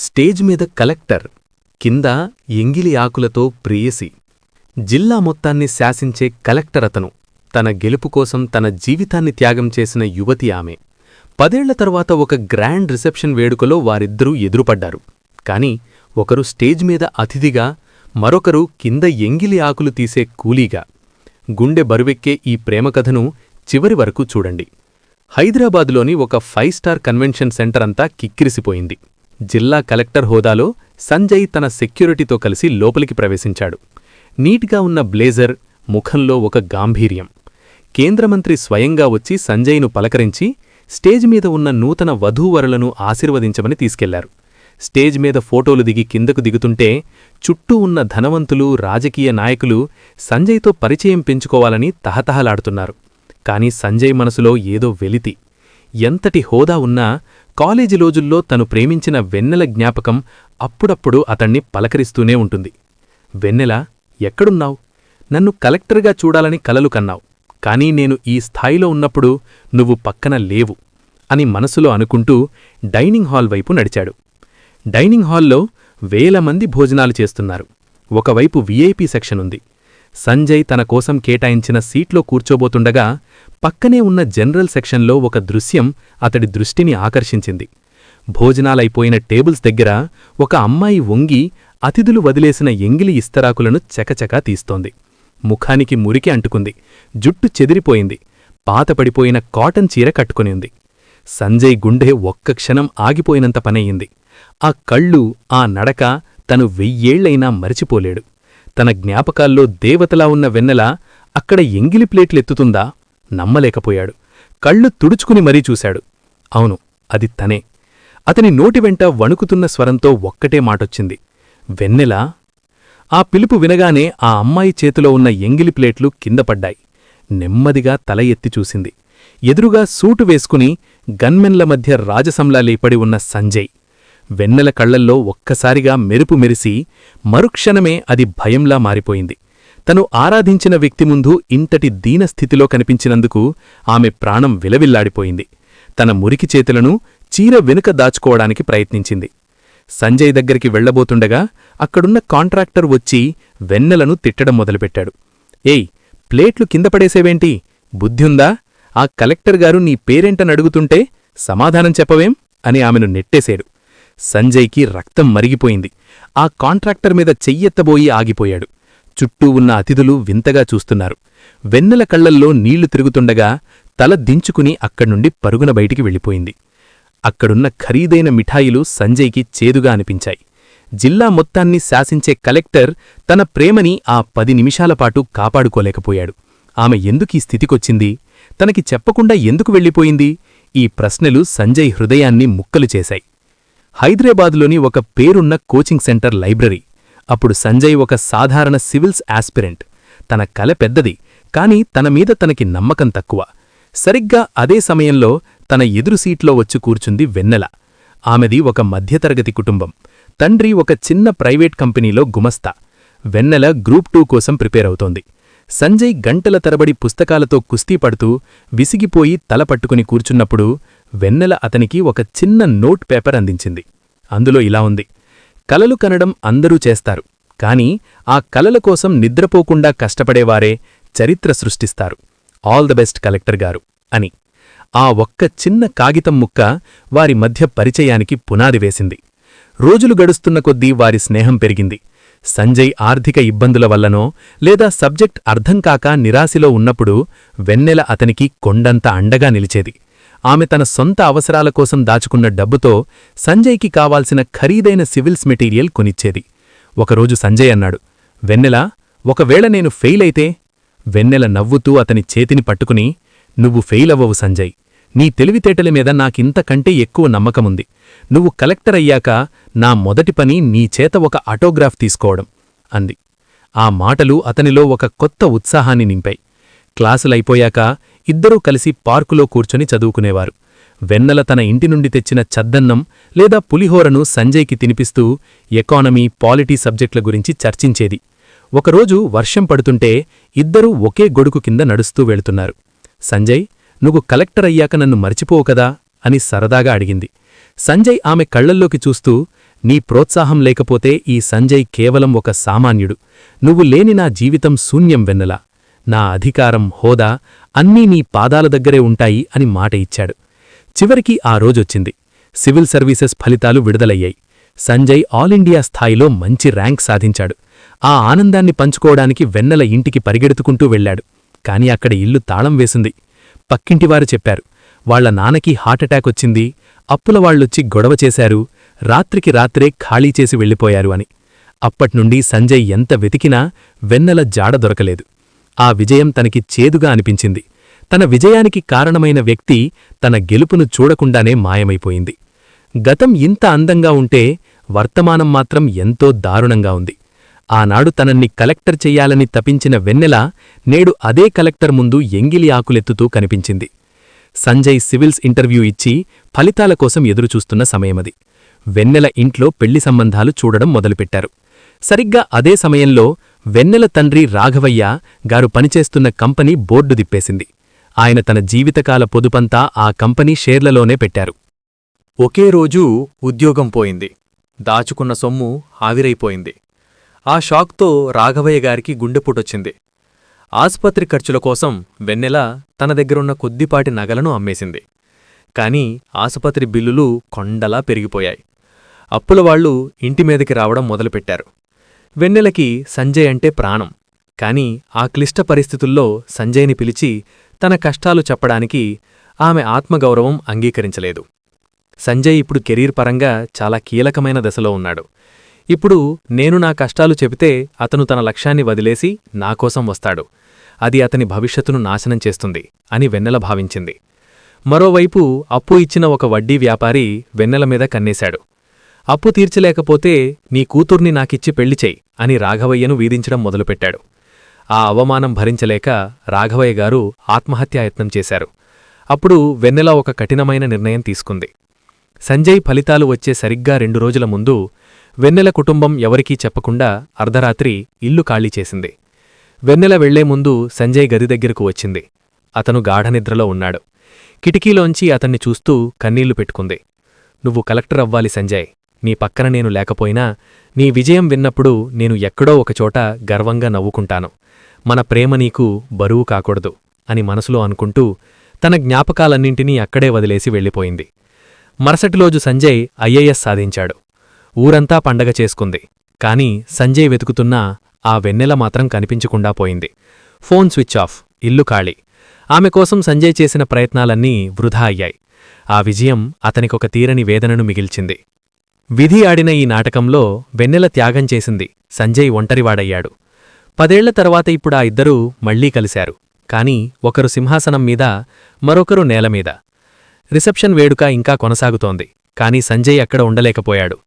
Stage మీద collector కింద ఎంగిలి ఆకులతో ప్రేయసి జిల్లా మొత్తాన్ని శాసించే కలెక్టర్ అతను. తన గెలుపు కోసం తన జీవితాన్ని త్యాగం చేసిన యువతి ఆమె. పదేళ్ళ తర్వాత ఒక గ్రాండ్ రిసెప్షన్ వేడుకలో వారిద్దరూ ఎదురుపడ్డారు. కాని ఒకరు స్టేజ్ మీద అతిథిగా మరొకరు కింద ఎంగిలి ఆకులు తీసే కూలీగా. గుండె బరువెక్కే ఈ ప్రేమకథను చివరి వరకు చూడండి. హైదరాబాదులోని ఒక ఫైవ్ స్టార్ కన్వెన్షన్ సెంటర్ అంతా కిక్కిరిసిపోయింది. జిల్లా కలెక్టర్ హోదాలో సంజయ్ తన సెక్యూరిటీతో కలిసి లోపలికి ప్రవేశించాడు. నీట్గా ఉన్న బ్లేజర్ ముఖంలో ఒక గాంభీర్యం. కేంద్రమంత్రి స్వయంగా వచ్చి సంజయ్ను పలకరించి స్టేజ్ మీద ఉన్న నూతన వధూవరులను ఆశీర్వదించమని తీసుకెళ్ళారు. స్టేజ్ మీద ఫోటోలు దిగి కిందకు దిగుతుంటే చుట్టూ ఉన్న ధనవంతులు రాజకీయ నాయకులు సంజయ్తో పరిచయం పెంచుకోవాలని తహతహలాడుతున్నారు. కాని సంజయ్ మనసులో ఏదో వెలితి. ఎంతటి హోదా ఉన్నా కాలేజీ రోజుల్లో తను ప్రేమించిన వెన్నెల జ్ఞాపకం అప్పుడప్పుడు అతణ్ణి పలకరిస్తూనే ఉంటుంది. వెన్నెల ఎక్కడున్నావు? నన్ను కలెక్టర్గా చూడాలని కలలు కన్నావు. కానీ నేను ఈ స్థాయిలో ఉన్నప్పుడు నువ్వు పక్కన లేవు అని మనసులో అనుకుంటూ డైనింగ్ హాల్ వైపు నడిచాడు. డైనింగ్ హాల్లో వేల మంది భోజనాలు చేస్తున్నారు. ఒకవైపు వీఐపీ సెక్షన్ ఉంది. సంజయ్ తన కోసం కేటాయించిన సీట్లో కూర్చోబోతుండగా పక్కనే ఉన్న జనరల్ సెక్షన్లో ఒక దృశ్యం అతడి దృష్టిని ఆకర్షించింది. భోజనాలైపోయిన టేబుల్స్ దగ్గర ఒక అమ్మాయి వంగి అతిథులు వదిలేసిన ఎంగిలి ఇస్తరాకులను చకచకా తీస్తోంది. ముఖానికి మురికి అంటుకుంది. జుట్టు చెదిరిపోయింది. పాతపడిపోయిన కాటన్ చీర కట్టుకుని ఉంది. సంజయ్ గుండె ఒక్క క్షణం ఆగిపోయినంత పనయ్యింది ఆ కళ్ళు ఆ నడక తను వెయ్యేళ్ళైనా మరిచిపోలేడు. తన జ్ఞాపకాల్లో దేవతలా ఉన్న వెన్నెల అక్కడ ఎంగిలి ప్లేట్లెత్తుతుందా నమ్మలేకపోయాడు. కళ్ళు తుడుచుకుని మరీ చూశాడు. అవును అది తనే. అతని నోటి వెంట వణుకుతున్న స్వరంతో ఒక్కటే మాటొచ్చింది. వెన్నెల? ఆ పిలుపు వినగానే ఆ అమ్మాయి చేతిలో ఉన్న ఎంగిలి ప్లేట్లు కిందపడ్డాయి నెమ్మదిగా తల ఎత్తి చూసింది. ఎదురుగా సూటు వేసుకుని గన్మెన్ల మధ్య రాజసంలా లేపడి ఉన్న సంజయ్. వెన్నెల కళ్ళల్లో ఒక్కసారిగా మెరుపు మెరిసి మరుక్షణమే అది భయంలా మారిపోయింది. తను ఆరాధించిన వ్యక్తి ముందు ఇంతటి దీనస్థితిలో కనిపించినందుకు ఆమె ప్రాణం విలవిల్లాడిపోయింది. తన మురికి చేతులను చీర వెనుక దాచుకోవడానికి ప్రయత్నించింది. సంజయ్ దగ్గరికి వెళ్ళబోతుండగా అక్కడున్న కాంట్రాక్టర్ వచ్చి వెన్నెలను తిట్టడం మొదలుపెట్టాడు. ఏయ్ ప్లేట్లు కింద పడేసేవేంటి? బుద్ధ్యుందా ఆ కలెక్టర్ గారు నీ పేరేంటనడుగుతుంటే సమాధానం చెప్పవేం? అని ఆమెను నెట్టేశాడు. సంజయ్కి రక్తం మరిగిపోయింది. ఆ కాంట్రాక్టర్ మీద చెయ్యెత్తబోయి ఆగిపోయాడు. చుట్టూ ఉన్న అతిథులు వింతగా చూస్తున్నారు. వెన్నెల కళ్ళల్లో నీళ్ళు తిరుగుతుండగా తల దించుకుని అక్కడ్నుండి పరుగున బయటికి వెళ్ళిపోయింది. అక్కడున్న ఖరీదైన మిఠాయిలు సంజయ్కి చేదుగా అనిపించాయి. జిల్లా మొత్తాన్ని శాసించే కలెక్టర్ తన ప్రేమని ఆ పది నిమిషాలపాటు కాపాడుకోలేకపోయాడు. ఆమె ఎందుకీ స్థితికొచ్చింది? తనకి చెప్పకుండా ఎందుకు వెళ్ళిపోయింది? ఈ ప్రశ్నలు సంజయ్ హృదయాన్ని ముక్కలు చేశాయి. హైదరాబాద్లోని ఒక పేరున్న కోచింగ్ సెంటర్ లైబ్రరీ. అప్పుడు సంజయ్ ఒక సాధారణ సివిల్స్ ఆస్పిరెంట్. తన కల పెద్దది కాని తన మీద తనకి నమ్మకం తక్కువ. సరిగ్గా అదే సమయంలో తన ఎదురు సీట్లో వచ్చి కూర్చుంది వెన్నెల. ఆమెది ఒక మధ్యతరగతి కుటుంబం. తండ్రి ఒక చిన్న ప్రైవేట్ కంపెనీలో గుమస్తా. వెన్నెల గ్రూప్ టూ కోసం ప్రిపేర్ అవుతోంది. సంజయ్ గంటల తరబడి పుస్తకాలతో కుస్తీ పడుతూ విసిగిపోయి తల పట్టుకుని కూర్చున్నప్పుడు వెన్నెల అతనికి ఒక చిన్న నోట్ పేపర్ అందించింది. అందులో ఇలా ఉంది. కలలు కనడం అందరూ చేస్తారు. కాని ఆ కలల కోసం నిద్రపోకుండా కష్టపడేవారే చరిత్ర సృష్టిస్తారు. ఆల్ ద బెస్ట్ కలెక్టర్ గారు అని. ఆ ఒక్క చిన్న కాగితం ముక్క వారి మధ్య పరిచయానికి పునాది వేసింది. రోజులు గడుస్తున్న కొద్దీ వారి స్నేహం పెరిగింది. సంజయ్ ఆర్థిక ఇబ్బందుల వల్లనో లేదా సబ్జెక్ట్ అర్థంకాక నిరాశలో ఉన్నప్పుడు వెన్నెల అతనికి కొండంత అండగా నిలిచేది. ఆమె తన సొంత అవసరాల కోసం దాచుకున్న డబ్బుతో సంజయ్కి కావాల్సిన ఖరీదైన సివిల్స్ మెటీరియల్ కొనిచ్చేది. ఒకరోజు సంజయ్ అన్నాడు వెన్నెల ఒకవేళ నేను ఫెయిల్ అయితే వెన్నెల నవ్వుతూ అతని చేతిని పట్టుకుని నువ్వు ఫెయిల్ అవ్వవు సంజయ్. నీ తెలివితేటల మీద నాకింతకంటే ఎక్కువ నమ్మకముంది. నువ్వు కలెక్టర్ అయ్యాక నా మొదటి పని నీ చేత ఒక ఆటోగ్రాఫ్ తీసుకోవడం అంది. ఆ మాటలు అతనిలో ఒక కొత్త ఉత్సాహాన్ని నింపాయి. క్లాసులైపోయాక ఇద్దరూ కలిసి పార్కులో కూర్చొని చదువుకునేవారు. వెన్నెల తన ఇంటి నుండి తెచ్చిన చద్దన్నం లేదా పులిహోరను సంజయ్కి తినిపిస్తూ ఎకానమీ పాలిటీ సబ్జెక్టుల గురించి చర్చించేది. ఒకరోజు వర్షం పడుతుంటే ఇద్దరూ ఒకే గొడుగు కింద నడుస్తూ వెళుతున్నారు. సంజయ్ నువ్వు కలెక్టర్ అయ్యాక నన్ను మర్చిపోవు కదా? అని సరదాగా అడిగింది. సంజయ్ ఆమె కళ్ళల్లోకి చూస్తూ నీ ప్రోత్సాహం లేకపోతే ఈ సంజయ్ కేవలం ఒక సామాన్యుడు. నువ్వు లేని నా జీవితం శూన్యం వెన్నెల. నా అధికారం హోదా అన్నీ నీ పాదాల దగ్గరే ఉంటాయి అని మాట ఇచ్చాడు. చివరికి ఆ రోజొచ్చింది. సివిల్ సర్వీసెస్ ఫలితాలు విడుదలయ్యాయి. సంజయ్ ఆల్ ఇండియా స్థాయిలో మంచి ర్యాంక్ సాధించాడు. ఆ ఆనందాన్ని పంచుకోవడానికి వెన్నెల ఇంటికి పరిగెడుతుకుంటూ వెళ్ళాడు. కాని అక్కడ ఇల్లు తాళం వేసింది. పక్కింటివారు చెప్పారు వాళ్ళ నాన్నకి హార్టటాక్ వచ్చింది. అప్పుల వాళ్ళొచ్చి గొడవ చేశారు. రాత్రికి రాత్రే ఖాళీ చేసి వెళ్ళిపోయారు అని. అప్పట్నుండి సంజయ్ ఎంత వెతికినా వెన్నెల జాడ దొరకలేదు. ఆ విజయం తనకి చేదుగా అనిపించింది. తన విజయానికి కారణమైన వ్యక్తి తన గెలుపును చూడకుండానే మాయమైపోయింది. గతం ఇంత అందంగా ఉంటే వర్తమానం మాత్రం ఎంతో దారుణంగా ఉంది. ఆనాడు తనన్ని కలెక్టర్ చెయ్యాలని తపించిన వెన్నెల నేడు అదే కలెక్టర్ ముందు ఎంగిలి ఆకులెత్తుతూ కనిపించింది. సంజయ్ సివిల్స్ ఇంటర్వ్యూ ఇచ్చి ఫలితాల కోసం ఎదురుచూస్తున్న సమయమది. వెన్నెల ఇంట్లో పెళ్ళి సంబంధాలు చూడడం మొదలుపెట్టారు. సరిగ్గా అదే సమయంలో వెన్నెల తండ్రి రాఘవయ్య గారు పనిచేస్తున్న కంపెనీ బోర్డు దిప్పేసింది ఆయన తన జీవితకాల పొదుపంతా ఆ కంపెనీ షేర్లలోనే పెట్టారు. ఒకే రోజు ఉద్యోగం పోయింది. దాచుకున్న సొమ్ము ఆవిరైపోయింది. ఆ షాక్తో రాఘవయ్య గారికి గుండెపోటొచ్చింది. ఆసుపత్రి ఖర్చుల కోసం వెన్నెల తన దగ్గరున్న కొద్దిపాటి నగలను అమ్మేసింది. కాని ఆసుపత్రి బిల్లులు కొండలా పెరిగిపోయాయి. అప్పులవాళ్ళు ఇంటిమీదకి రావడం మొదలుపెట్టారు. వెన్నెలకి సంజయ్ అంటే ప్రాణం. కాని ఆ క్లిష్ట పరిస్థితుల్లో సంజయ్ని పిలిచి తన కష్టాలు చెప్పడానికి ఆమె ఆత్మగౌరవం అంగీకరించలేదు. సంజయ్ ఇప్పుడు కెరీర్ పరంగా చాలా కీలకమైన దశలో ఉన్నాడు. ఇప్పుడు నేను నా కష్టాలు చెబితే అతను తన లక్ష్యాన్ని వదిలేసి నాకోసం వస్తాడు. అది అతని భవిష్యత్తును నాశనం చేస్తుంది అని వెన్నెల భావించింది. మరోవైపు అప్పు ఇచ్చిన ఒక వడ్డీ వ్యాపారి వెన్నెల మీద కన్నేశాడు. అప్పు తీర్చలేకపోతే నీ కూతుర్ని నాకిచ్చి పెళ్ళిచేయి అని రాఘవయ్యను వీధించడం మొదలుపెట్టాడు. ఆ అవమానం భరించలేక రాఘవయ్య గారు ఆత్మహత్యాయత్నం చేశారు. అప్పుడు వెన్నెల ఒక కఠినమైన నిర్ణయం తీసుకుంది. సంజయ్ ఫలితాలు వచ్చే సరిగ్గా రెండు రోజుల ముందు వెన్నెల కుటుంబం ఎవరికీ చెప్పకుండా అర్ధరాత్రి ఇల్లు ఖాళీ చేసింది. వెన్నెల వెళ్ళే ముందు సంజయ్ గది దగ్గరకు వచ్చింది. అతను గాఢనిద్రలో ఉన్నాడు. కిటికీలోంచి అతన్ని చూస్తూ కన్నీళ్ళు పెట్టుకుంది. నువ్వు కలెక్టర్ అవ్వాలి సంజయ్. నీ పక్కన నేను లేకపోయినా నీ విజయం విన్నప్పుడు నేను ఎక్కడో ఒకచోట గర్వంగా నవ్వుకుంటాను. మన ప్రేమ నీకు బరువు కాకూడదు అని మనసులో అనుకుంటూ తన జ్ఞాపకాలన్నింటినీ అక్కడే వదిలేసి వెళ్ళిపోయింది. మరుసటిలోజు సంజయ్ ఐఏఎస్ సాధించాడు. ఊరంతా పండగ చేసుకుంది. కాని సంజయ్ వెతుకుతున్నా ఆ వెన్నెల మాత్రం కనిపించకుండా పోయింది. ఫోన్ స్విచ్ ఆఫ్ ఇల్లు ఖాళీ. ఆమె కోసం సంజయ్ చేసిన ప్రయత్నాలన్నీ వృధా అయ్యాయి. ఆ విజయం అతనికొక తీరని వేదనను మిగిల్చింది. విధి ఆడిన ఈ నాటకంలో వెన్నెల త్యాగం చేసింది సంజయ్ ఒంటరివాడయ్యాడు. పదేళ్ళ తర్వాత ఇప్పుడు ఆ ఇద్దరూ మళ్ళీ కలిశారు. కాని ఒకరు సింహాసనం మీద మరొకరు నేలమీద రిసెప్షన్ వేడుక ఇంకా కొనసాగుతోంది. కాని సంజయ్ అక్కడ ఉండలేకపోయాడు.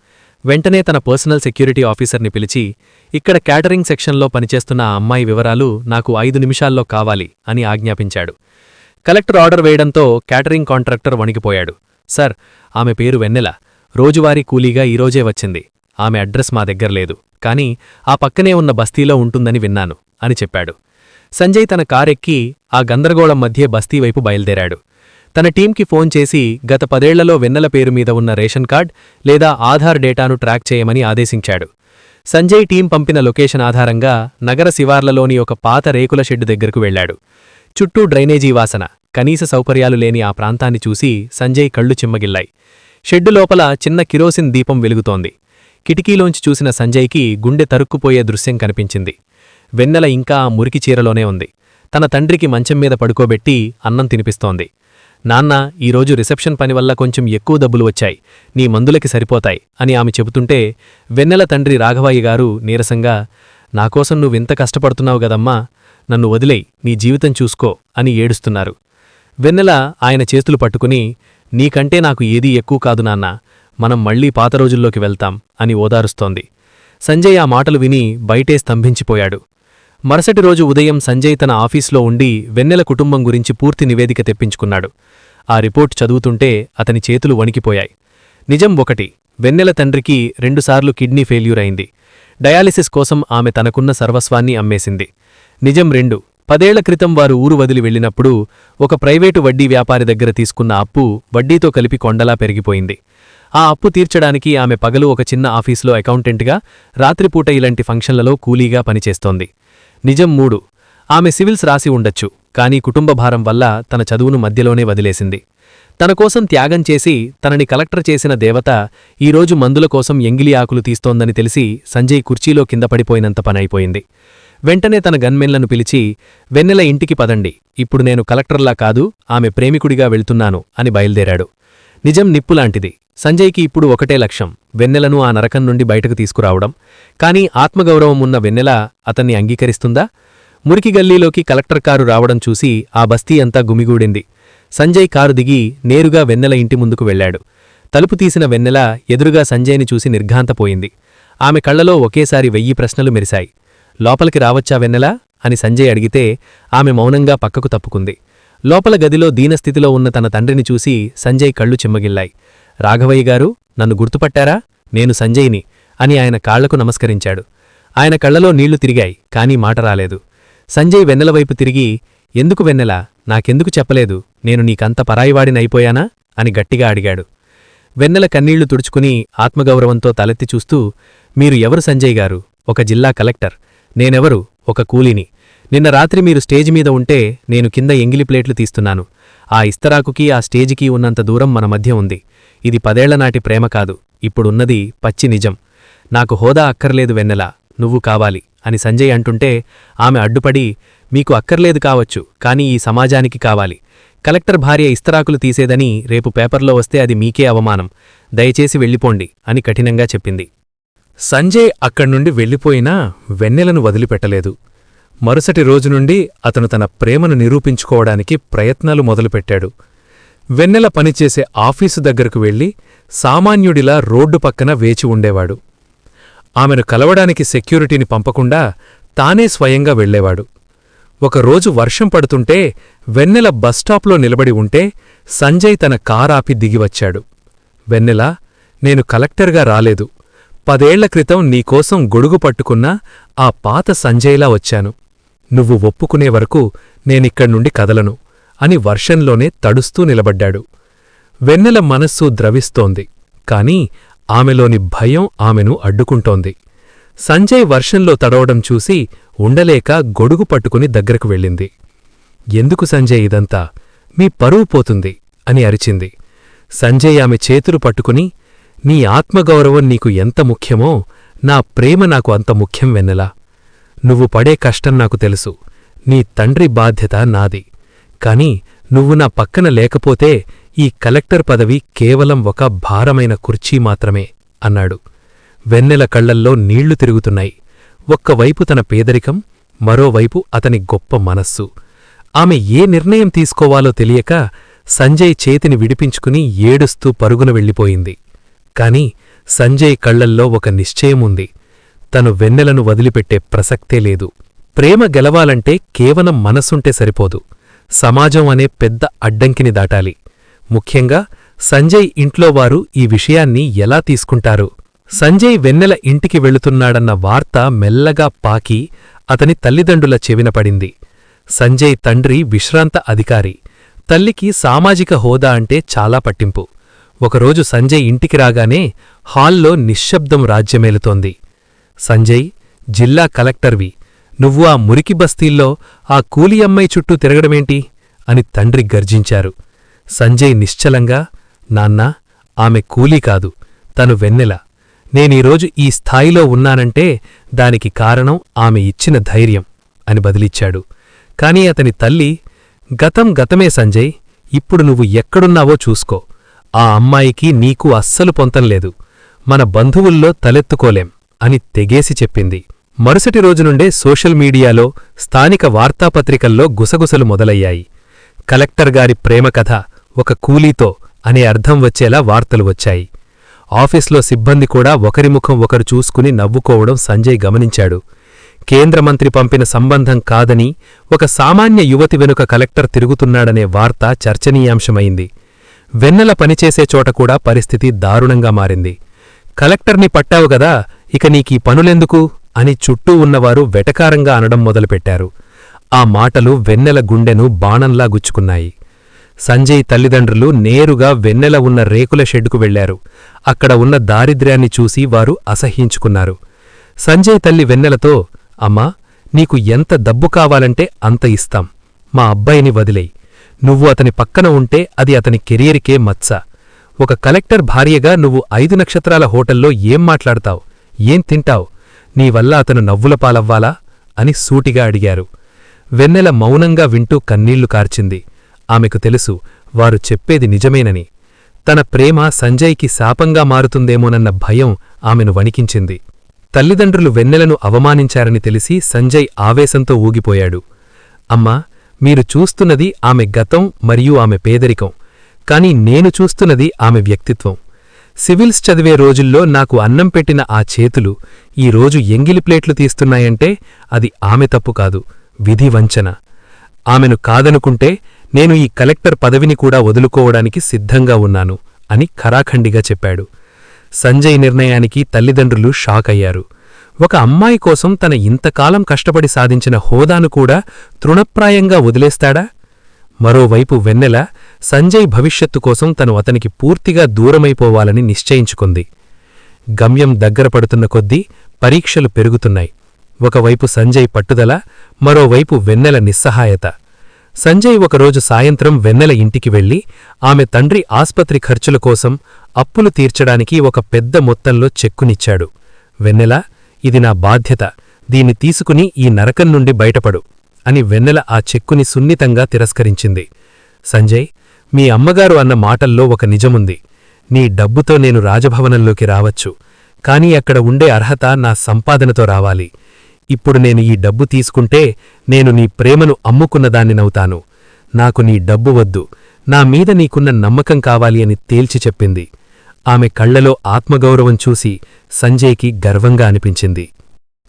వెంటనే తన పర్సనల్ సెక్యూరిటీ ఆఫీసర్ని పిలిచి ఇక్కడ క్యాటరింగ్ సెక్షన్లో పనిచేస్తున్న ఆ అమ్మాయి వివరాలు నాకు ఐదు నిమిషాల్లో కావాలి అని ఆజ్ఞాపించాడు. కలెక్టర్ ఆర్డర్ వేయడంతో క్యాటరింగ్ కాంట్రాక్టర్ వణికిపోయాడు. సర్ ఆమె పేరు వెన్నెల. రోజువారీ కూలీగా ఈరోజే వచ్చింది. ఆమె అడ్రస్ మా దగ్గర లేదు. కాని ఆ పక్కనే ఉన్న బస్తీలో ఉంటుందని విన్నాను అని చెప్పాడు. సంజయ్ తన కారెక్కి ఆ గందరగోళం మధ్యే బస్తీవైపు బయలుదేరాడు. తన టీంకి ఫోన్ చేసి గత పదేళ్ళలో వెన్నెల పేరు మీద ఉన్న రేషన్ కార్డ్ లేదా ఆధార్ డేటాను ట్రాక్ చేయమని ఆదేశించాడు. సంజయ్ టీం పంపిన లొకేషన్ ఆధారంగా నగర శివార్లలోని ఒక పాత రేకుల షెడ్డు దగ్గరకు వెళ్ళాడు చుట్టూ డ్రైనేజీ వాసన కనీస సౌకర్యాలు లేని ఆ ప్రాంతాన్ని చూసి సంజయ్ కళ్ళు చిమ్మగిల్లాయి. షెడ్డు లోపల చిన్న కిరోసిన్ దీపం వెలుగుతోంది. కిటికీలోంచి చూసిన సంజయ్కి గుండె తరుక్కుపోయే దృశ్యం కనిపించింది. వెన్నెల ఇంకా ఆ మురికి చీరలోనే ఉంది. తన తండ్రికి మంచం మీద పడుకోబెట్టి అన్నం తినిపిస్తోంది. నాన్న ఈరోజు రిసెప్షన్ పని వల్ల కొంచెం ఎక్కువ డబ్బులు వచ్చాయి. నీ మందులకి సరిపోతాయి అని ఆమె చెబుతుంటే వెన్నెల తండ్రి రాఘవయ్య గారు నీరసంగా నాకోసం నువ్వింత కష్టపడుతున్నావు గదమ్మా నన్ను వదిలేయ్. నీ జీవితం చూసుకో అని ఏడుస్తున్నారు. వెన్నెల ఆయన చేతులు పట్టుకుని నీకంటే నాకు ఏదీ ఎక్కువ కాదు నాన్న. మనం మళ్ళీ పాత రోజుల్లోకి వెళ్తాం అని ఓదారుస్తోంది. సంజయ్ ఆ మాటలు విని బయటే స్తంభించిపోయాడు. మరుసటి రోజు ఉదయం సంజయ్ తన ఆఫీస్లో ఉండి వెన్నెల కుటుంబం గురించి పూర్తి నివేదిక తెప్పించుకున్నాడు. ఆ రిపోర్ట్ చదువుతుంటే అతని చేతులు వణికిపోయాయి. నిజం ఒకటి వెన్నెల తండ్రికి రెండుసార్లు కిడ్నీ ఫెయిల్యూర్ అయింది. డయాలిసిస్ కోసం ఆమె తనకున్న సర్వస్వాన్ని అమ్మేసింది. నిజం రెండు పదేళ్ళ క్రితం వారు ఊరు వదిలి వెళ్ళినప్పుడు ఒక ప్రైవేటు వడ్డీ వ్యాపారి దగ్గర తీసుకున్న అప్పు వడ్డీతో కలిపి కొండలా పెరిగిపోయింది. ఆ అప్పు తీర్చడానికి ఆమె పగలు ఒక చిన్న ఆఫీసులో అకౌంటెంట్గా రాత్రిపూట ఇలాంటి ఫంక్షన్లలో కూలీగా పనిచేస్తోంది. నిజం మూడు. ఆమె సివిల్స్ రాసి ఉండొచ్చు కానీ కుటుంబ భారం వల్ల తన చదువును మధ్యలోనే వదిలేసింది. తన కోసం త్యాగం చేసి తనని కలెక్టర్ చేసిన దేవత ఈరోజు మందుల కోసం ఎంగిలి ఆకులు తీస్తోందని తెలిసి సంజయ్ కుర్చీలో కింద పడిపోయినంత పనైపోయింది. వెంటనే తన గన్మెన్లను పిలిచి వెన్నెల ఇంటికి పదండి. ఇప్పుడు నేను కలెక్టర్లా కాదు ఆమె ప్రేమికుడిగా వెళ్తున్నాను అని బయల్దేరాడు. నిజం నిప్పులాంటిది సంజయ్కి ఇప్పుడు ఒకటే లక్ష్యం వెన్నెలను ఆ నరకం నుండి బయటకు తీసుకురావడం. కాని ఆత్మగౌరవం ఉన్న వెన్నెల అతన్ని అంగీకరిస్తుందా? మురికి గల్లీలోకి కలెక్టర్ కారు రావడం చూసి ఆ బస్తీ అంతా గుమిగూడింది. సంజయ్ కారు దిగి నేరుగా వెన్నెల ఇంటి ముందుకు వెళ్ళాడు తలుపు తీసిన వెన్నెల ఎదురుగా సంజయ్ని చూసి నిర్ఘాంతపోయింది. ఆమె కళ్ళలో ఒకేసారి వెయ్యి ప్రశ్నలు మెరిశాయి. లోపలికి రావచ్చా వెన్నెలా? అని సంజయ్ అడిగితే ఆమె మౌనంగా పక్కకు తప్పుకుంది. లోపల గదిలో దీనస్థితిలో ఉన్న తన తండ్రిని చూసి సంజయ్ కళ్ళు చిమ్మగిల్లాయి. రాఘవయ్య గారు నన్ను గుర్తుపట్టారా? నేను సంజయ్ని అని ఆయన కాళ్ళకు నమస్కరించాడు. ఆయన కళ్ళలో నీళ్ళు తిరిగాయి కానీ మాట రాలేదు. సంజయ్ వెన్నెల వైపు తిరిగి ఎందుకు వెన్నెల? నాకెందుకు చెప్పలేదు? నేను నీకంత పరాయివాడినైపోయానా అని గట్టిగా అడిగాడు. వెన్నెల కన్నీళ్ళు తుడుచుకుని ఆత్మగౌరవంతో తలెత్తి చూస్తూ మీరు ఎవరు సంజయ్ గారు? ఒక జిల్లా కలెక్టర్. నేనెవరు? ఒక కూలీని. నిన్న రాత్రి మీరు స్టేజ్ మీద ఉంటే నేను కింద ఎంగిలి ప్లేట్లు తీస్తున్నాను. ఆ ఇస్తరాకుకి ఆ స్టేజికి ఉన్నంత దూరం మన మధ్య ఉంది. ఇది పదేళ్ళనాటి ప్రేమ కాదు. ఇప్పుడున్నది పచ్చి నిజం. నాకు హోదా అక్కర్లేదు వెన్నెల. నువ్వు కావాలి అని సంజయ్ అంటుంటే ఆమె అడ్డుపడి మీకు అక్కర్లేదు కావచ్చు కానీ ఈ సమాజానికి కావాలి. కలెక్టర్ భార్య ఇస్తరాకులు తీసేదని రేపు పేపర్లో వస్తే అది మీకే అవమానం. దయచేసి వెళ్ళిపోండి అని కఠినంగా చెప్పింది. సంజయ్ అక్కడ్నుండి వెళ్ళిపోయినా వెన్నెలను వదిలిపెట్టలేదు. మరుసటి రోజు నుండి అతను తన ప్రేమను నిరూపించుకోవడానికి ప్రయత్నాలు మొదలుపెట్టాడు. వెన్నెల పనిచేసే ఆఫీసు దగ్గరకు వెళ్ళి సామాన్యుడిలా రోడ్డు పక్కన వేచి ఉండేవాడు. ఆమెను కలవడానికి సెక్యూరిటీని పంపకుండా తానే స్వయంగా వెళ్ళేవాడు ఒకరోజు వర్షం పడుతుంటే వెన్నెల బస్టాప్లో నిలబడి ఉంటే సంజయ్ తన కారాపి దిగివచ్చాడు వెన్నెల నేను కలెక్టర్గా రాలేదు. పదేళ్ళ క్రితం నీకోసం గొడుగు పట్టుకున్న ఆ పాత సంజయ్లా వచ్చాను. నువ్వు ఒప్పుకునే వరకు నేనిక్కడ్నుండి కదలను అని వర్షంలోనే తడుస్తూ నిలబడ్డాడు. వెన్నెల మనస్సు ద్రవిస్తోంది కాని ఆమెలోని భయం ఆమెను అడ్డుకుంటోంది. సంజయ్ వర్షంలో తడవడం చూసి ఉండలేక గొడుగు పట్టుకుని దగ్గరకు వెళ్ళింది. ఎందుకు సంజయ్ ఇదంతా? మీ పరువు పోతుంది అని అరిచింది. సంజయ్ ఆమె చేతులు పట్టుకుని నీ ఆత్మగౌరవం నీకు ఎంత ముఖ్యమో నా ప్రేమ నాకు అంత ముఖ్యం వెన్నెలా. నువ్వు పడే కష్టం నాకు తెలుసు. నీ తండ్రి బాధ్యత నాది. కాని నువ్వు నా పక్కన లేకపోతే ఈ కలెక్టర్ పదవి కేవలం ఒక భారమైన కుర్చీ మాత్రమే అన్నాడు. వెన్నెల కళ్ళల్లో నీళ్ళు తిరుగుతున్నాయి. ఒక్కవైపు తన పేదరికం మరోవైపు అతని గొప్ప మనస్సు. ఆమె ఏ నిర్ణయం తీసుకోవాలో తెలియక సంజయ్ చేతిని విడిపించుకుని ఏడుస్తూ పరుగున వెళ్ళిపోయింది. కాని సంజయ్ కళ్ళల్లో ఒక నిశ్చయముంది. తను వెన్నెలను వదిలిపెట్టే ప్రసక్తే లేదు. ప్రేమ గెలవాలంటే కేవలం మనసుంటే సరిపోదు. సమాజం అనే పెద్ద అడ్డంకిని దాటాలి. ముఖ్యంగా సంజయ్ ఇంట్లోవారు ఈ విషయాన్ని ఎలా తీసుకుంటారు? సంజయ్ వెన్నెల ఇంటికి వెళుతున్నాడన్న వార్త మెల్లగా పాకి అతని తల్లిదండ్రుల చెవినపడింది సంజయ్ తండ్రి విశ్రాంత అధికారి. తల్లికి సామాజిక హోదా అంటే చాలా పట్టింపు. ఒకరోజు సంజయ్ ఇంటికి రాగానే హాల్లో నిశ్శబ్దం రాజ్యమేలుతోంది. సంజయ్ జిల్లా కలెక్టర్వి నువ్వు ఆ మురికి బస్తీల్లో ఆ కూలి అమ్మాయి చుట్టూ తిరగడమేంటి? అని తండ్రి గర్జించారు. సంజయ్ నిశ్చలంగా నాన్నా ఆమె కూలీ కాదు తను వెన్నెల. నేనీరోజు ఈ స్థాయిలో ఉన్నానంటే దానికి కారణం ఆమె ఇచ్చిన ధైర్యం అని బదిలిచ్చాడు. కాని అతని తల్లి గతం గతమే సంజయ్ ఇప్పుడు నువ్వు ఎక్కడున్నావో చూసుకో. ఆ అమ్మాయికి నీకు అస్సలు పొంతంలేదు మన బంధువుల్లో తలెత్తుకోలేం అని తెగేసి చెప్పింది. మరుసటి రోజునుండే సోషల్ మీడియాలో స్థానిక వార్తాపత్రికల్లో గుసగుసలు మొదలయ్యాయి. కలెక్టర్ గారి ప్రేమ కథ ఒక కూలీతో అనే అర్థం వచ్చేలా వార్తలు వచ్చాయి. ఆఫీస్లో సిబ్బంది కూడా ఒకరి ముఖం ఒకరు చూసుకుని నవ్వుకోవడం సంజయ్ గమనించాడు. కేంద్రమంత్రి పంపిన సంబంధం కాదని ఒక సామాన్య యువతి వెనుక కలెక్టర్ తిరుగుతున్నాడనే వార్త చర్చనీయాంశమైంది. వెన్నెల పనిచేసే చోట కూడా పరిస్థితి దారుణంగా మారింది. కలెక్టర్ని పట్టావు గదా ఇక నీకీ పనులెందుకు? అని చుట్టూ ఉన్నవారు వెటకారంగా అనడం మొదలుపెట్టారు. ఆ మాటలు వెన్నెల గుండెను బాణంలా గుచ్చుకున్నాయి. సంజయ్ తల్లిదండ్రులు నేరుగా వెన్నెల ఉన్న రేకుల షెడ్డుకు వెళ్ళారు. అక్కడ ఉన్న దారిద్ర్యాన్ని చూసి వారు అసహ్యించుకున్నారు. సంజయ్ తల్లి వెన్నెలతో అమ్మా నీకు ఎంత డబ్బు కావాలంటే అంత ఇస్తాం. మా అబ్బాయిని వదిలేయి. నువ్వు అతని పక్కన ఉంటే అది అతని కెరియర్కే మచ్చ. ఒక కలెక్టర్ భార్యగా నువ్వు ఐదు నక్షత్రాల హోటల్లో ఏం మాట్లాడతావు? ఏం తింటావు? నీ వల్ల అతను నవ్వుల పాలవ్వాలా? అని సూటిగా అడిగారు. వెన్నెల మౌనంగా వింటూ కన్నీళ్ళు కార్చింది. ఆమెకు తెలుసు వారు చెప్పేది నిజమేనని. తన ప్రేమ సంజయ్కి శాపంగా మారుతుందేమోనన్న భయం ఆమెను వణికించింది. తల్లిదండ్రులు వెన్నెలను అవమానించారని తెలిసి సంజయ్ ఆవేశంతో ఊగిపోయాడు. అమ్మా మీరు చూస్తున్నది ఆమె గతం మరియు ఆమె పేదరికం. కాని నేను చూస్తున్నది ఆమె వ్యక్తిత్వం. సివిల్స్ చదివే రోజుల్లో నాకు అన్నం పెట్టిన ఆ చేతులు ఈ రోజు ఎంగిలి ప్లేట్లు తీస్తున్నాయంటే అది ఆమె తప్పు కాదు విధి వంచన. ఆమెను కాదనుకుంటే నేను ఈ కలెక్టర్ పదవిని కూడా వదులుకోవడానికి సిద్ధంగా ఉన్నాను అని ఖరాఖండిగా చెప్పాడు. సంజయ్ నిర్ణయానికి తల్లిదండ్రులు షాక్ అయ్యారు ఒక అమ్మాయి కోసం తన ఇంతకాలం కష్టపడి సాధించిన హోదాను కూడా తృణప్రాయంగా వదిలేస్తాడా? మరోవైపు వెన్నెల సంజయ్ భవిష్యత్తు కోసం తను అతనికి పూర్తిగా దూరమైపోవాలని నిశ్చయించుకుంది. గమ్యం దగ్గర పడుతున్న కొద్దీ పరీక్షలు పెరుగుతున్నాయి. ఒకవైపు సంజయ్ పట్టుదల మరోవైపు వెన్నెల నిస్సహాయత. సంజయ్ ఒకరోజు సాయంత్రం వెన్నెల ఇంటికి వెళ్ళి ఆమె తండ్రి ఆస్పత్రి ఖర్చుల కోసం అప్పులు తీర్చడానికి ఒక పెద్ద మొత్తంలో చెక్కునిచ్చాడు. వెన్నెల ఇది నా బాధ్యత దీన్ని తీసుకుని ఈ నరకం నుండి బయటపడు అని వెన్నెల ఆ చెక్కుని సున్నితంగా తిరస్కరించింది. సంజయ్ మీ అమ్మగారు అన్న మాటల్లో ఒక నిజముంది. నీ డబ్బుతో నేను రాజభవనంలోకి రావచ్చు కాని అక్కడ ఉండే అర్హత నా సంపాదనతో రావాలి. ఇప్పుడు నేను ఈ డబ్బు తీసుకుంటే నేను నీ ప్రేమను అమ్ముకున్నదాన్నినవుతాను నాకు నీ డబ్బు వద్దు నా మీద నీకున్న నమ్మకం కావాలి అని తేల్చి చెప్పింది. ఆమె కళ్ళలో ఆత్మగౌరవం చూసి సంజయ్కి గర్వంగా అనిపించింది.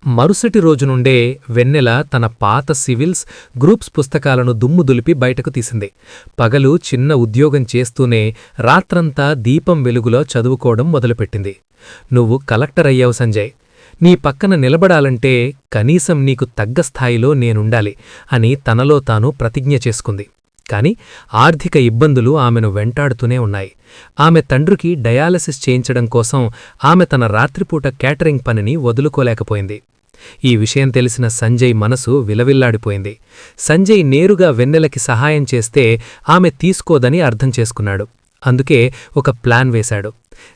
మరుసటి రోజు నుండే వెన్నెల తన పాత సివిల్స్ గ్రూప్స్ పుస్తకాలను దుమ్ము దులిపి బయటకు తీసింది. పగలు చిన్న ఉద్యోగం చేస్తూనే రాత్రంతా దీపం వెలుగులో చదువుకోవడం మొదలుపెట్టింది. నువ్వు కలెక్టర్ అయ్యావు సంజయ్. నీ పక్కన నిలబడాలంటే కనీసం నీకు తగ్గ స్థాయిలో నేనుండాలి అని తనలో తాను ప్రతిజ్ఞ చేసుకుంది. కాని ఆర్థిక ఇబ్బందులు ఆమెను వెంటాడుతూనే ఉన్నాయి. ఆమె తండ్రికి డయాలసిస్ చేయించడం కోసం ఆమె తన రాత్రిపూట క్యాటరింగ్ పనిని వదులుకోలేకపోయింది. ఈ విషయం తెలిసిన సంజయ్ మనసు విలవిల్లాడిపోయింది. సంజయ్ నేరుగా వెన్నెలకి సహాయం చేస్తే ఆమె తీసుకోదని అర్థం చేసుకున్నాడు. అందుకే ఒక ప్లాన్ వేశాడు.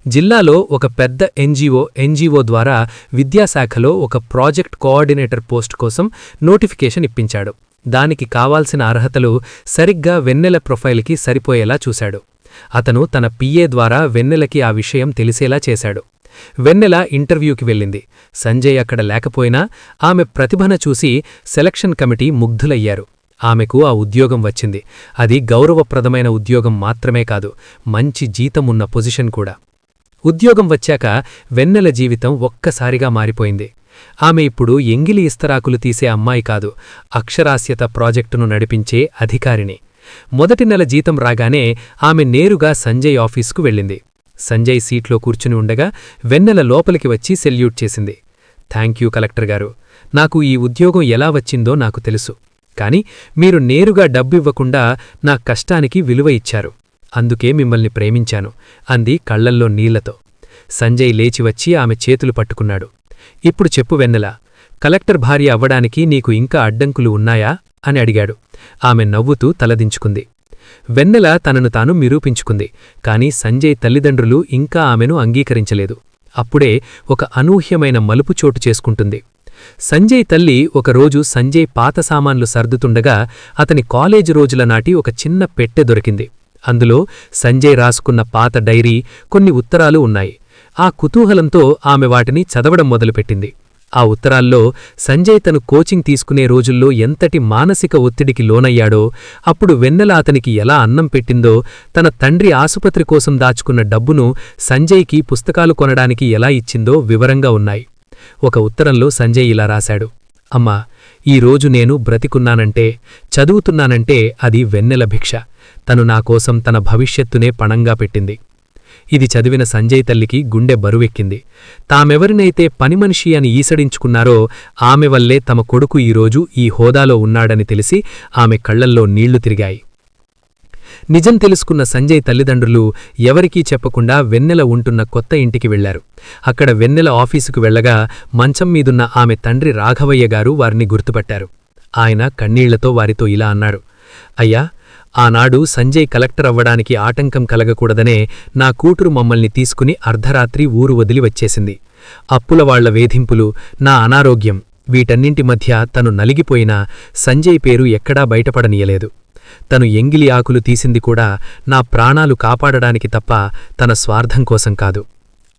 జిల్లాలో ఒక పెద్ద ఎన్జీఓ ఎన్జీఓ ద్వారా విద్యాశాఖలో ఒక ప్రాజెక్ట్ కోఆర్డినేటర్ పోస్ట్ కోసం నోటిఫికేషన్ ఇప్పించాడు. దానికి కావాల్సిన అర్హతలు సరిగ్గా వెన్నెల ప్రొఫైల్కి సరిపోయేలా చూశాడు. అతను తన పిఏ ద్వారా వెన్నెలకి ఆ విషయం తెలిసేలా చేశాడు. వెన్నెల ఇంటర్వ్యూకి వెళ్ళింది. సంజయ్ అక్కడ లేకపోయినా ఆమె ప్రతిభన చూసి సెలక్షన్ కమిటీ ముగ్ధులయ్యారు. ఆమెకు ఆ ఉద్యోగం వచ్చింది. అది గౌరవప్రదమైన ఉద్యోగం మాత్రమే కాదు మంచి జీతమున్న పొజిషన్ కూడా. ఉద్యోగం వచ్చాక వెన్నెల జీవితం ఒక్కసారిగా మారిపోయింది. ఆమె ఇప్పుడు ఎంగిలి ఇస్తరాకులు తీసే అమ్మాయి కాదు అక్షరాస్యత ప్రాజెక్టును నడిపించే అధికారిని మొదటి నెల జీతం రాగానే ఆమె నేరుగా సంజయ్ ఆఫీసుకు వెళ్ళింది. సంజయ్ సీట్లో కూర్చుని ఉండగా వెన్నెల లోపలికి వచ్చి సెల్యూట్ చేసింది. థ్యాంక్యూ కలెక్టర్ గారు. నాకు ఈ ఉద్యోగం ఎలా వచ్చిందో నాకు తెలుసు. కాని మీరు నేరుగా డబ్బివ్వకుండా నా కష్టానికి విలువ ఇచ్చారు. అందుకే మిమ్మల్ని ప్రేమించాను అంది కళ్ళల్లో నీళ్ళతో. సంజయ్ లేచి వచ్చి ఆమె చేతులు పట్టుకున్నాడు. ఇప్పుడు చెప్పు వెన్నెల కలెక్టర్ భార్య అవ్వడానికి నీకు ఇంకా అడ్డంకులు ఉన్నాయా? అని అడిగాడు. ఆమె నవ్వుతూ తలదించుకుంది. వెన్నెల తనను తాను నిరూపించుకుంది కాని సంజయ్ తల్లిదండ్రులు ఇంకా ఆమెను అంగీకరించలేదు. అప్పుడే ఒక అనూహ్యమైన మలుపు చోటు చేసుకుంటుంది. సంజయ్ తల్లి ఒకరోజు సంజయ్ పాత సామాన్లు సర్దుతుండగా అతని కాలేజీ రోజుల నాటి ఒక చిన్న పెట్టె దొరికింది. అందులో సంజయ్ రాసుకున్న పాత డైరీ కొన్ని ఉత్తరాలు ఉన్నాయి. ఆ కుతూహలంతో ఆమె వాటిని చదవడం మొదలుపెట్టింది. ఆ ఉత్తరాల్లో సంజయ్ తను కోచింగ్ తీసుకునే రోజుల్లో ఎంతటి మానసిక ఒత్తిడికి లోనయ్యాడో అప్పుడు వెన్నెల అతనికి ఎలా అన్నం పెట్టిందో తన తండ్రి ఆసుపత్రి కోసం దాచుకున్న డబ్బును సంజయ్కి పుస్తకాలు కొనడానికి ఎలా ఇచ్చిందో వివరంగా ఉన్నాయి. ఒక ఉత్తరంలో సంజయ్ ఇలా రాశాడు. అమ్మా ఈరోజు నేను బ్రతికున్నానంటే చదువుతున్నానంటే అది వెన్నెల భిక్ష. తను నాకోసం తన భవిష్యత్తునే పణంగా పెట్టింది. ఇది చదివిన సంజయ్ తల్లికి గుండె బరువెక్కింది. తామెవరినైతే పనిమనిషి అని ఈసడించుకున్నారో ఆమె వల్లే తమ కొడుకు ఈరోజు ఈ హోదాలో ఉన్నాడని తెలిసి ఆమె కళ్ళల్లో నీళ్ళు తిరిగాయి. నిజం తెలుసుకున్న సంజయ్ తల్లిదండ్రులు ఎవరికీ చెప్పకుండా వెన్నెల ఉంటున్న కొత్త ఇంటికి వెళ్ళారు. అక్కడ వెన్నెల ఆఫీసుకు వెళ్ళగా మంచం మీదున్న ఆమె తండ్రి రాఘవయ్య గారు వారిని గుర్తుపట్టారు. ఆయన కన్నీళ్ళతో వారితో ఇలా అన్నాడు. అయ్యా ఆనాడు సంజయ్ కలెక్టర్ అవ్వడానికి ఆటంకం కలగకూడదనే నా కూతురు మమ్మల్ని తీసుకుని అర్ధరాత్రి ఊరు వదిలి వచ్చేసింది. అప్పుల వాళ్ళ వేధింపులు నా అనారోగ్యం వీటన్నింటి మధ్య తను నలిగిపోయినా సంజయ్ పేరు ఎక్కడా బయటపడనీయలేదు. తను ఎంగిలి ఆకులు తీసింది కూడా నా ప్రాణాలు కాపాడడానికి తప్ప తన స్వార్థం కోసం కాదు.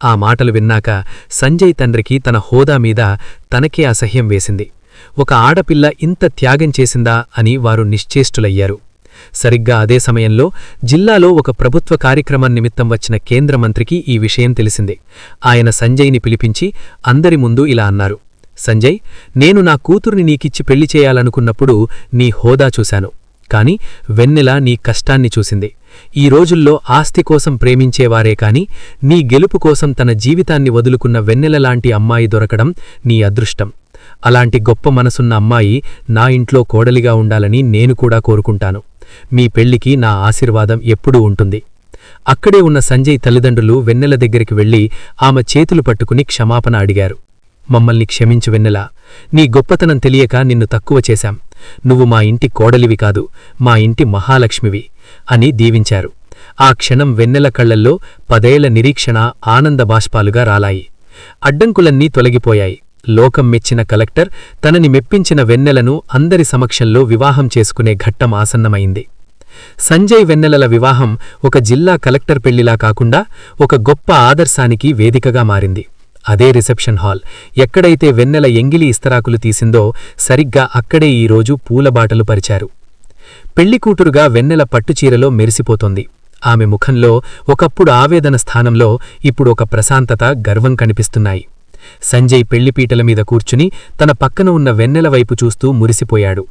ఆ మాటలు విన్నాక సంజయ్ తండ్రికి తన హోదా మీద తనకే అసహ్యం వేసింది. ఒక ఆడపిల్ల ఇంత త్యాగం చేసిందా అని వారు నిశ్చేష్టులయ్యారు. సరిగ్గా అదే సమయంలో జిల్లాలో ఒక ప్రభుత్వ కార్యక్రమం నిమిత్తం వచ్చిన కేంద్ర మంత్రికి ఈ విషయం తెలిసింది. ఆయన సంజయ్ని పిలిపించి అందరి ముందు ఇలా అన్నారు. సంజయ్ నేను నా కూతుర్ని నీకిచ్చి పెళ్ళి చేయాలనుకున్నప్పుడు నీ హోదా చూశాను. కాని వెన్నెల నీ కష్టాన్ని చూసింది. ఈ రోజుల్లో ఆస్తి కోసం ప్రేమించేవారే కాని నీ గెలుపు కోసం తన జీవితాన్ని వదులుకున్న వెన్నెలలాంటి అమ్మాయి దొరకడం నీ అదృష్టం. అలాంటి గొప్ప మనసున్న అమ్మాయి నా ఇంట్లో కోడలిగా ఉండాలని నేను కూడా కోరుకుంటాను. మీ పెళ్ళికి నా ఆశీర్వాదం ఎప్పుడూ ఉంటుంది. అక్కడే ఉన్న సంజయ్ తల్లిదండ్రులు వెన్నెల దగ్గరికి వెళ్ళి ఆమె చేతులు పట్టుకుని క్షమాపణ అడిగారు. మమ్మల్ని క్షమించు వెన్నెలా నీ గొప్పతనం తెలియక నిన్ను తక్కువ చేశాం. నువ్వు మా ఇంటి కోడలివి కాదు మా ఇంటి మహాలక్ష్మివి అని దీవించారు. ఆ క్షణం వెన్నెల కళ్ళల్లో పదేళ్ళ నిరీక్షణ ఆనంద బాష్పాలుగా రాలాయి. అడ్డంకులన్నీ తొలగిపోయాయి. లోకం మెచ్చిన కలెక్టర్ తనని మెప్పించిన వెన్నెలను అందరి సమక్షంలో వివాహం చేసుకునే ఘట్టం ఆసన్నమైంది. సంజయ్ వెన్నెలల వివాహం ఒక జిల్లా కలెక్టర్ పెళ్ళిలా కాకుండా ఒక గొప్ప ఆదర్శానికి వేదికగా మారింది. అదే రిసెప్షన్ హాల్. ఎక్కడైతే వెన్నెల ఎంగిలి ఇస్తరాకులు తీసిందో సరిగ్గా అక్కడే ఈరోజు పూలబాటలు పరిచారు. పెళ్ళికూటురుగా వెన్నెల పట్టుచీరలో మెరిసిపోతోంది. ఆమె ముఖంలో ఒకప్పుడు ఆవేదన స్థానంలో ఇప్పుడు ఒక ప్రశాంతత గర్వం కనిపిస్తున్నాయి. సంజయ్ పెళ్ళిపీటల మీద కూర్చుని తన పక్కన ఉన్న వెన్నెల వైపు చూస్తూ మురిసిపోయాడు.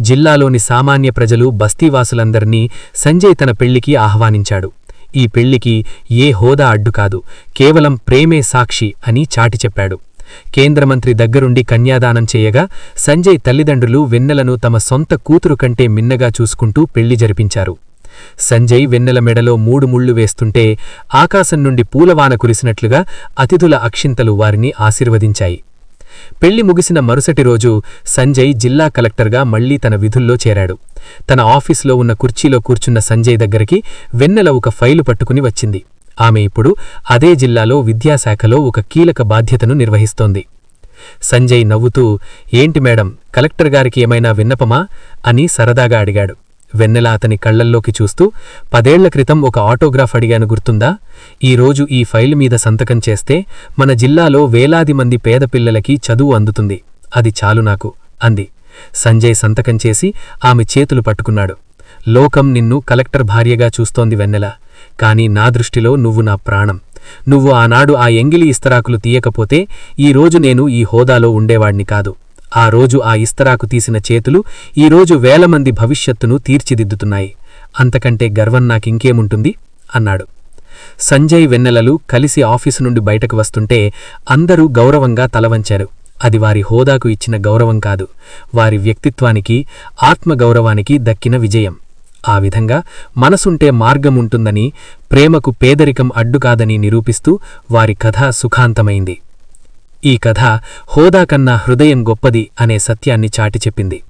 జిల్లాలోని సామాన్య ప్రజలు బస్తీవాసులందర్నీ సంజయ్ తన పెళ్ళికి ఆహ్వానించాడు. ఈ పెళ్ళికి ఏ హోదా అడ్డు కాదు కేవలం ప్రేమే సాక్షి అని చాటి చెప్పాడు. కేంద్రమంత్రి దగ్గరుండి కన్యాదానం చేయగా సంజయ్ తల్లిదండ్రులు వెన్నెలను తమ సొంత కూతురు కంటే మిన్నగా చూసుకుంటూ పెళ్ళి జరిపించారు. సంజయ్ వెన్నెల మెడలో మూడు ముళ్ళు వేస్తుంటే ఆకాశం నుండి పూలవాన కురిసినట్లుగా అతిథుల అక్షింతలు వారిని ఆశీర్వదించాయి. పెళ్ళి ముగిసిన మరుసటి రోజు సంజయ్ జిల్లా కలెక్టర్గా మళ్ళీ తన విధుల్లో చేరాడు. తన ఆఫీసులో ఉన్న కుర్చీలో కూర్చున్న సంజయ్ దగ్గరికి వెన్నెల ఒక ఫైలు పట్టుకుని వచ్చింది. ఆమె ఇప్పుడు అదే జిల్లాలో విద్యాశాఖలో ఒక కీలక బాధ్యతను నిర్వహిస్తోంది. సంజయ్ నవ్వుతూ ఏంటి మేడం కలెక్టర్ గారికి ఏమైనా విన్నపమా? అని సరదాగా అడిగాడు. వెన్నెల అతని కళ్ళల్లోకి చూస్తూ పదేళ్ళ క్రితం ఒక ఆటోగ్రాఫ్ అడిగాను గుర్తుందా? ఈరోజు ఈ ఫైల్ మీద సంతకం చేస్తే మన జిల్లాలో వేలాది మంది పేద పిల్లలకి చదువు అందుతుంది. అది చాలు నాకు అంది. సంజయ్ సంతకం చేసి ఆమె చేతులు పట్టుకున్నాడు. లోకం నిన్ను కలెక్టర్ భార్యగా చూస్తోంది వెన్నెల. కాని నా దృష్టిలో నువ్వు నా ప్రాణం. నువ్వు ఆనాడు ఆ ఎంగిలి ఇస్తరాకులు తీయకపోతే ఈరోజు నేను ఈ హోదాలో ఉండేవాణ్ణి కాదు. ఆ రోజు ఆ ఇస్తరాకు తీసిన చేతులు ఈరోజు వేలమంది భవిష్యత్తును తీర్చిదిద్దుతున్నాయి. అంతకంటే గర్వం నాకింకేముంటుంది? అన్నాడు. సంజయ్ వెన్నెలలు కలిసి ఆఫీసు నుండి బయటకు వస్తుంటే అందరూ గౌరవంగా తలవంచారు. అది వారి హోదాకు ఇచ్చిన గౌరవం కాదు. వారి వ్యక్తిత్వానికి ఆత్మగౌరవానికి దక్కిన విజయం. ఆ విధంగా మనసుంటే మార్గముంటుందని ప్రేమకు పేదరికం అడ్డుకాదని నిరూపిస్తూ వారి కథ సుఖాంతమైంది. ఈ కథ హోదా కన్నా హృదయం గొప్పది అనే సత్యాన్ని చాటి చెప్పింది.